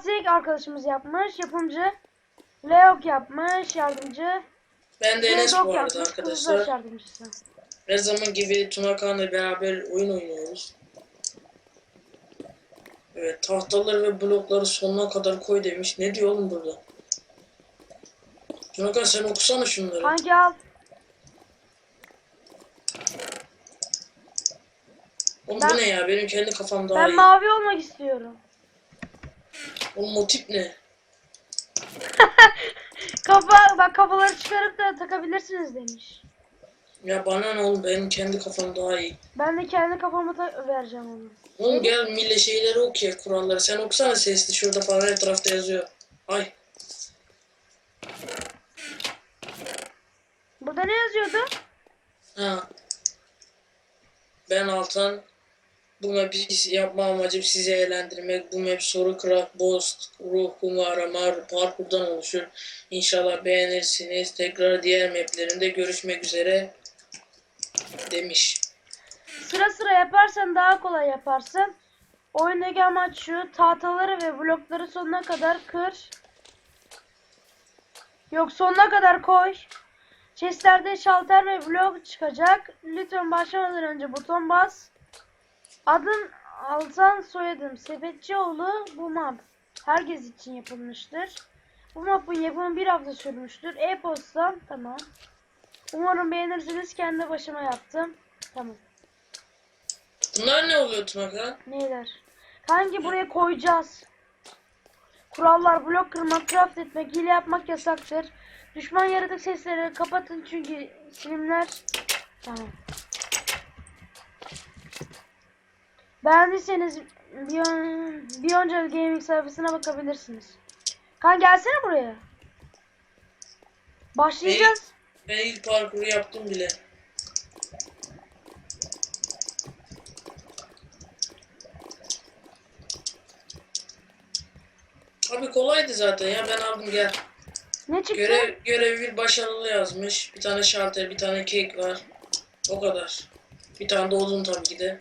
Fatih arkadaşımız yapmış. Yapımcı. Leok yapmış. Yardımcı. Ben de Enes bu arada yapmış. Arkadaşlar. Her zaman gibi Tuna Kaan'la beraber oyun oynuyoruz. Evet tahtaları ve blokları sonuna kadar koy demiş. Ne diyor oğlum burada? Tuna Kaan sen okusana şunları. Kanki al. Oğlum Ben- bu ne ya? Benim kendi kafam daha Ben iyi. mavi olmak istiyorum. O tip ne? Kafa, bak kafaları çıkarıp da takabilirsiniz demiş. Ya bana ne oğlum benim kendi kafam daha iyi. Ben de kendi kafama ta- vereceğim onu. Oğlum gel mille şeyleri oku ya kuralları. Sen okusana sesli şurada falan etrafta yazıyor. Ay Burada ne yazıyordu? ha. Ben Altan. Bu map'i yapma amacım sizi eğlendirmek. Bu map soru, craft, boss, ruh, kumu arama, parkurdan oluşur. İnşallah beğenirsiniz. Tekrar diğer maplerinde görüşmek üzere demiş. Sıra sıra yaparsan daha kolay yaparsın. Oyundaki amaç şu. Tahtaları ve blokları sonuna kadar kır. Yok sonuna kadar koy. Chestlerde şalter ve blok çıkacak. Lütfen başlamadan önce buton bas. Adın Altan soyadım Sepetçioğlu bu map herkes için yapılmıştır. Bu mapın yapımı bir hafta sürmüştür. E-posta tamam. Umarım beğenirsiniz. Kendi başıma yaptım. Tamam. Bunlar ne oluyor Tuna? Neyler? Kanki buraya koyacağız. Kurallar blok kırmak, craft etmek, hile yapmak yasaktır. Düşman yaratık sesleri kapatın çünkü silimler... Tamam. Beğendiyseniz Bion, Beyonca Gaming sayfasına bakabilirsiniz. Kan gelsene buraya. Başlayacağız. Ben ilk parkuru yaptım bile. Abi kolaydı zaten ya ben aldım gel. Ne çıktı? Görev, görev bir başarılı yazmış. Bir tane şartel, bir tane kek var. O kadar. Bir tane de odun tabii ki de.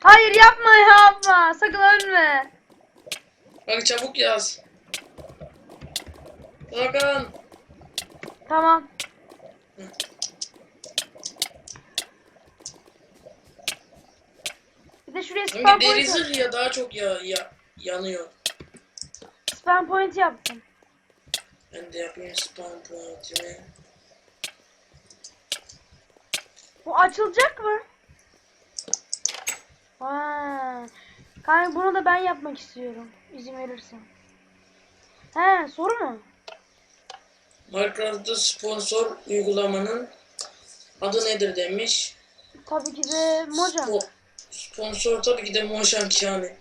Hayır yapma yapma. Sakın ölme. Bak çabuk yaz. Hakan. Tamam. Bir de şuraya spam Çünkü deri point, ya daha çok ya, ya, yanıyor. spam point yaptım. Ben de yapayım spawn point'imi. Bu açılacak mı? Aa. Kanka bunu da ben yapmak istiyorum. İzin verirsen. He soru mu? Minecraft'ta sponsor uygulamanın adı nedir demiş. Tabii ki de Mojang. Spo- sponsor tabii ki de Mojang yani.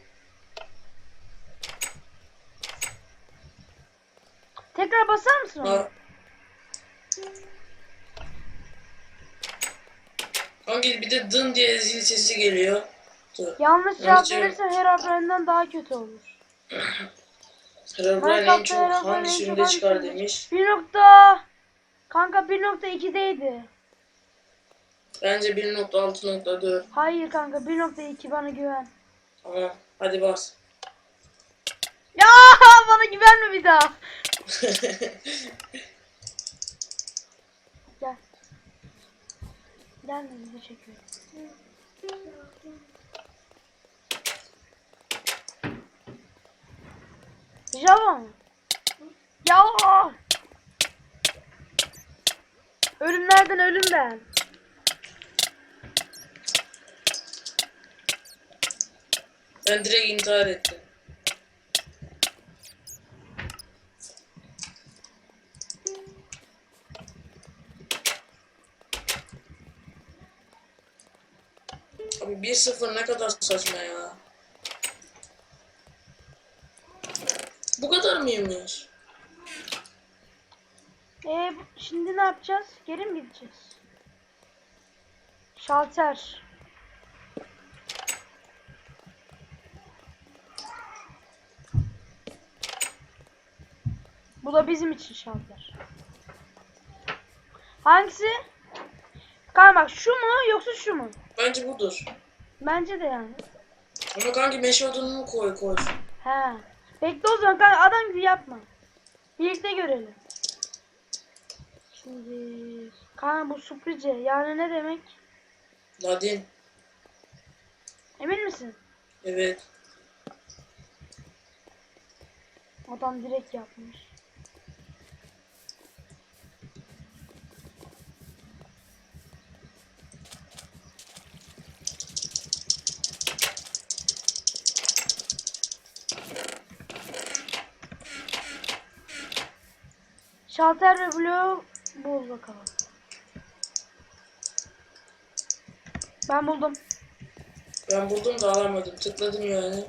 Tekrar basar mısın onu? Ha. Hangi bir de dın diye zil sesi geliyor. Dur. Yanlış cevap cevap. verirsen her harfinden daha kötü olur. Herobrine en Minecraft'ta çok Herobrine en hangi çok sürümde hangi çıkar sürümde demiş. Bir nokta. Kanka 1.2'deydi. Bence 1.6.4. Hayır kanka 1.2 bana güven. Tamam. Hadi bas. Ya bana güvenme bir daha. Gel. Gel video çekiyorum. Java? Ya! Ölümlerden ölüm ben. ben direkt intihar ettim. Abi 1-0 ne kadar saçma ya. Mıymış? Ee, şimdi ne yapacağız? Geri mi gideceğiz? Şalter. Bu da bizim için şalter. Hangisi? Kanka bak şu mu yoksa şu mu? Bence budur. Bence de yani. Ama kanki meşe odununu koy koy. He. Bekle o zaman kanka adam gibi yapma. Birlikte görelim. Şimdi kanka bu sürprice yani ne demek? Ladin. Emin misin? Evet. Adam direkt yapmış. Şalter ve bloğu bul bakalım. Ben buldum. Ben buldum da alamadım. Tıkladım yani.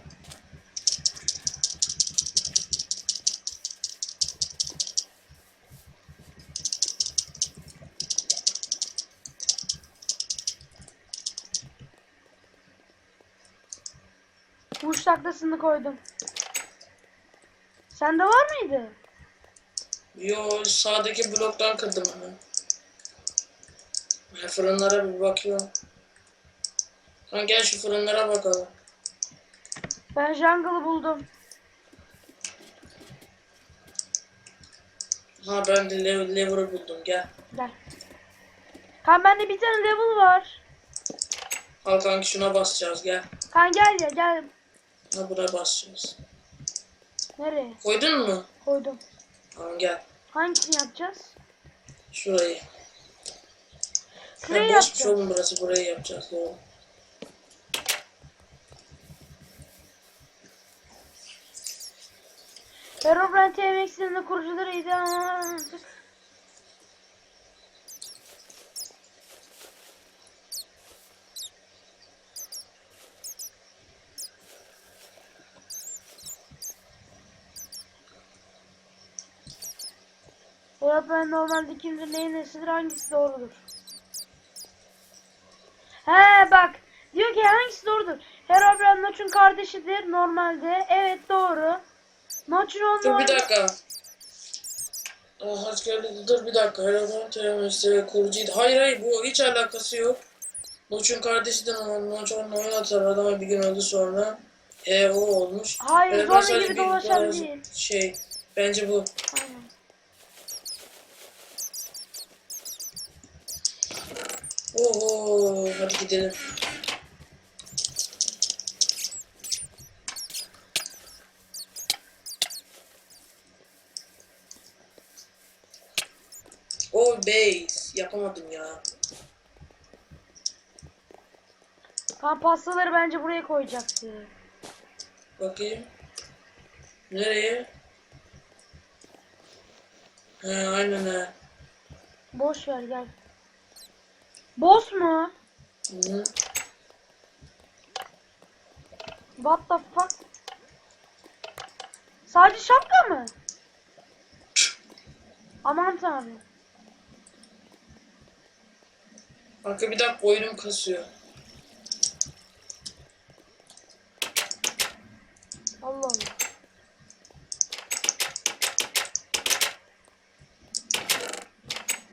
Uç taklasını koydum. Sende var mıydı? Yo sağdaki bloktan kırdım onu. Ben fırınlara bir bakıyorum. Lan gel şu fırınlara bakalım. Ben jungle'ı buldum. Ha ben de lev lever'ı buldum gel. Gel. Kan bende bir tane level var. Al kanki şuna basacağız gel. Kan gel ya gel. Ha buna basacağız. Nereye? Koydun mu? Koydum. Tamam gel. Hangisini yapacağız? Şurayı. Şurayı boşmuş yapacağız. oğlum burası burayı yapacağız doğru. Herobrine TMX'in kurucuları ideal. Herobrine normalde kimdir neyin nesidir hangisi doğrudur? He bak diyor ki hangisi doğrudur? Herobrine Notch'un kardeşidir normalde. Evet doğru. Notch'un onun Dur bir dakika. Hoş geldin. Dur bir dakika. Teremiste ve kurucuydu. Hayır hayır bu hiç alakası yok. Noç'un kardeşidir ama Noç onun oyun atar adama bir gün öldü sonra. E o olmuş. Hayır, sadece gibi dolaşan değil. Şey bence bu. Aynen. Oho hadi gidelim. Oh base yapamadım ya. Kan pastaları bence buraya koyacaktı. Bakayım. Nereye? He aynen he. Boş ver gel. Boss mu? Hı. What the fuck? Sadece şapka mı? Aman tanrım. Kanka bir dakika oyunum kasıyor. Allah Allah.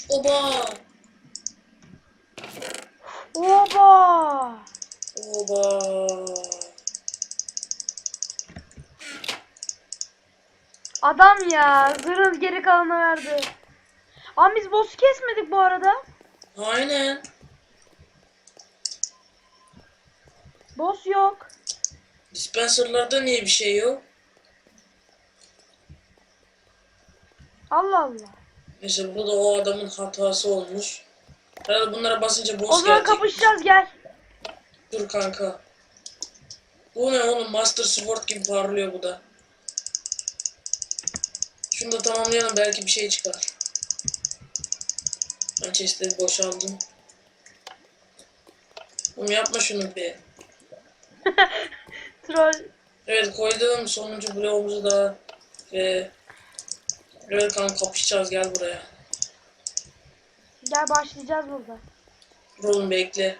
Oba! Oba! Oba! Adam ya zırhın geri kalanı verdi. Ama biz boss'u kesmedik bu arada. Aynen. Boss yok. Dispenser'larda niye bir şey yok? Allah Allah. Mesela bu da o adamın hatası olmuş. Herhalde bunlara basınca boss O zaman gelecek. kapışacağız gel. Dur kanka. Bu ne oğlum? Master Sword gibi parlıyor bu da. Şunu da tamamlayalım belki bir şey çıkar. Ben chestleri boşaldım. Oğlum yapma şunu be. Troll. Evet koydum sonuncu bloğumuzu da ve Evet kanka kapışacağız gel buraya. Gel başlayacağız burada. Dur oğlum bekle.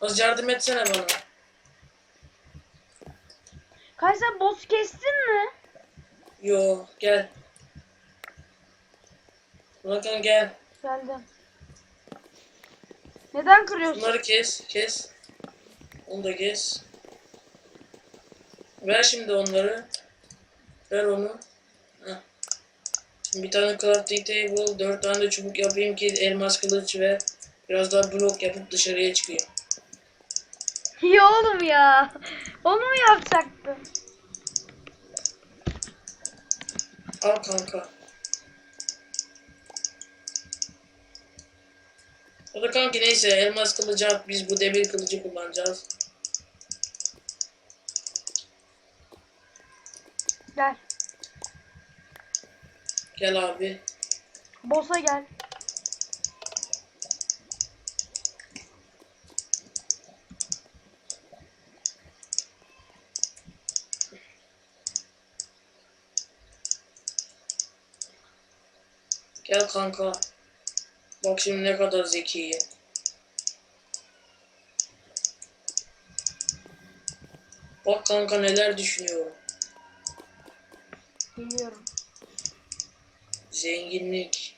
Az yardım etsene bana. Kay sen boss kestin mi? Yo gel. Bakın gel. Geldim. Neden kırıyorsun? Bunları kes kes. Onu da kes. Ver şimdi onları. Ver onu. Heh. Bir tane crafting table, dört tane de çubuk yapayım ki elmas kılıç ve biraz daha blok yapıp dışarıya çıkayım. Ya oğlum ya. Onu mu yapacaktın? Al kanka. O da kanki neyse elmas kılıcı at biz bu demir kılıcı kullanacağız. Gel. Gel abi. Boss'a gel. Gel kanka. Bak şimdi ne kadar zekiyim. Bak kanka neler düşünüyorum. Biliyorum. Zenginlik.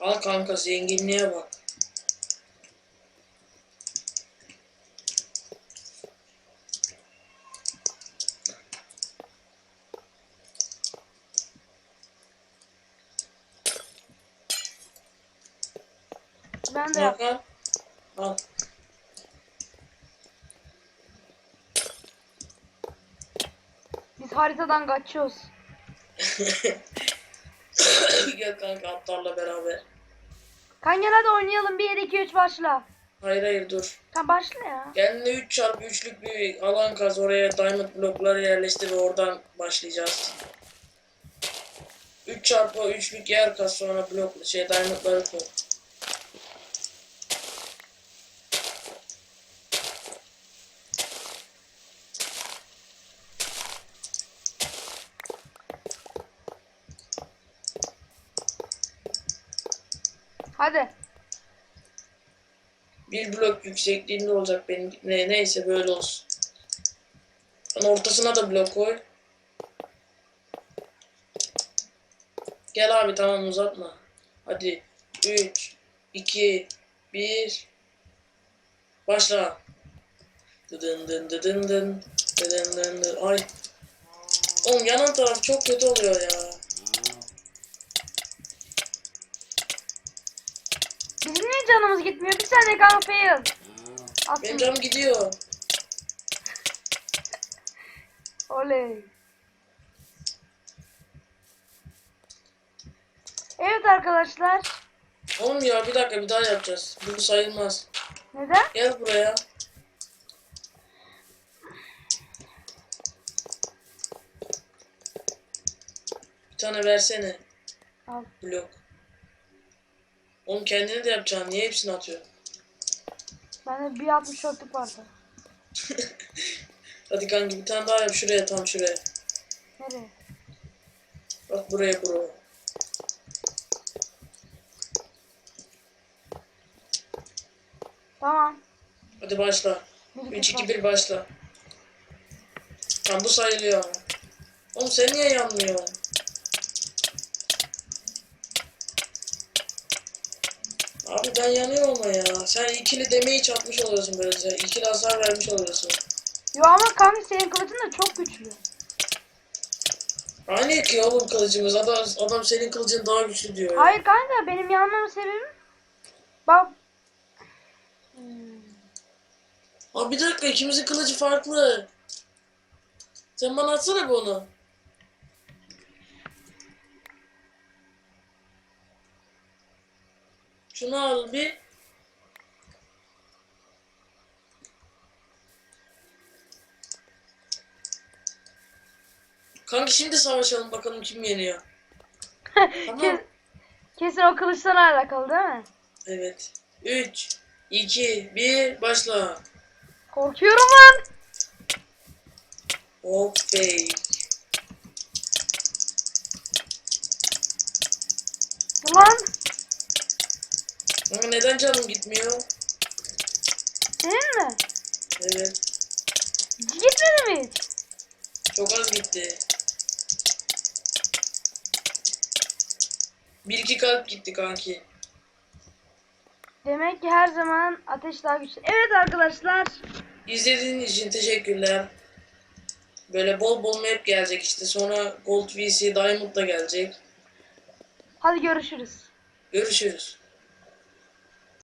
Al kanka zenginliğe bak. Ben de yap. Al. Biz haritadan kaçıyoruz. Gel kanka atlarla beraber. Kanka hadi oynayalım. 1, 2, 3 başla. Hayır hayır dur. Tamam başla ya. Kendine 3 çarpı 3'lük bir alan kaz oraya diamond blokları yerleştir ve oradan başlayacağız. 3 çarpı 3'lük yer kaz sonra blok şey diamondları koy. Hadi. Bir blok yüksekliğinde olacak benim ne neyse böyle olsun. Sen ortasına da blok koy. Gel abi tamam uzatma. Hadi 3 2 1 Başla. Dıdın dın dıdın dın dıdın dın dın. Ay. Oğlum yanan taraf çok kötü oluyor ya. Canımız gitmiyor? Bir saniye fail. Benim canım gidiyor. Oley. Evet arkadaşlar. Oğlum ya bir dakika bir daha yapacağız. Bu sayılmaz. Neden? Gel buraya. Bir tane versene. Al. Blok. Oğlum kendine de yapacaksın. Niye hepsini atıyorsun? Bende bir 64'lük vardı. Hadi kanka bir tane daha yap şuraya tam şuraya. Nereye? Bak buraya bro. Tamam. Hadi başla. Bir, 3 iki, 2 1 başla. Tamam bu sayılıyor ama. Oğlum sen niye yanmıyorsun? Abi ben yanıyorum ama ya. Sen ikili demeyi çatmış oluyorsun böylece. İkili hasar vermiş oluyorsun. Yo ama kanka senin kılıcın da çok güçlü. Aynı ki oğlum kılıcımız. Adam, adam senin kılıcın daha güçlü diyor. ya. Hayır kanka benim yanmamın sebebi bak Hmm. Abi bir dakika ikimizin kılıcı farklı. Sen bana atsana bir onu. Şunu al bir. Kanka şimdi savaşalım bakalım kim yeniyor. Tamam. Kes- kesin o kılıçla alakalı değil mi? Evet. 3, 2, 1 başla. Korkuyorum lan. Hop fake. Ulan Ama neden canım gitmiyor? senin mi? Evet. Gitmedi mi hiç? Çok az gitti. Bir iki kalp gitti kanki. Demek ki her zaman ateş daha güçlü. Evet arkadaşlar. İzlediğiniz için teşekkürler. Böyle bol bol map gelecek işte. Sonra Gold VC Diamond da gelecek. Hadi görüşürüz. Görüşürüz.